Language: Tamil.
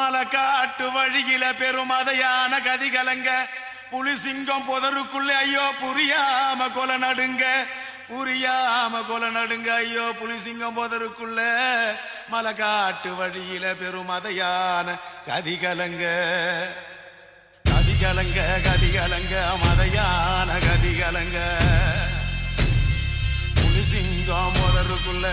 மலக்காட்டு வழியில பெருமதையான கதி கலங்க புலிசிங்கம் புதருக்குள்ள ஐயோ புரியாம கொலை நடுங்க. புரியாம கொலை நடுங்க ஐயோ புலி சிங்கம் புதருக்குள்ள. மலக்காட்டு வழியில பெருமதையான கதி கலங்க கதி கலங்க கதி கலங்க மதையான கதி கலங்க புலி சிங்கம் புதருக்குள்ள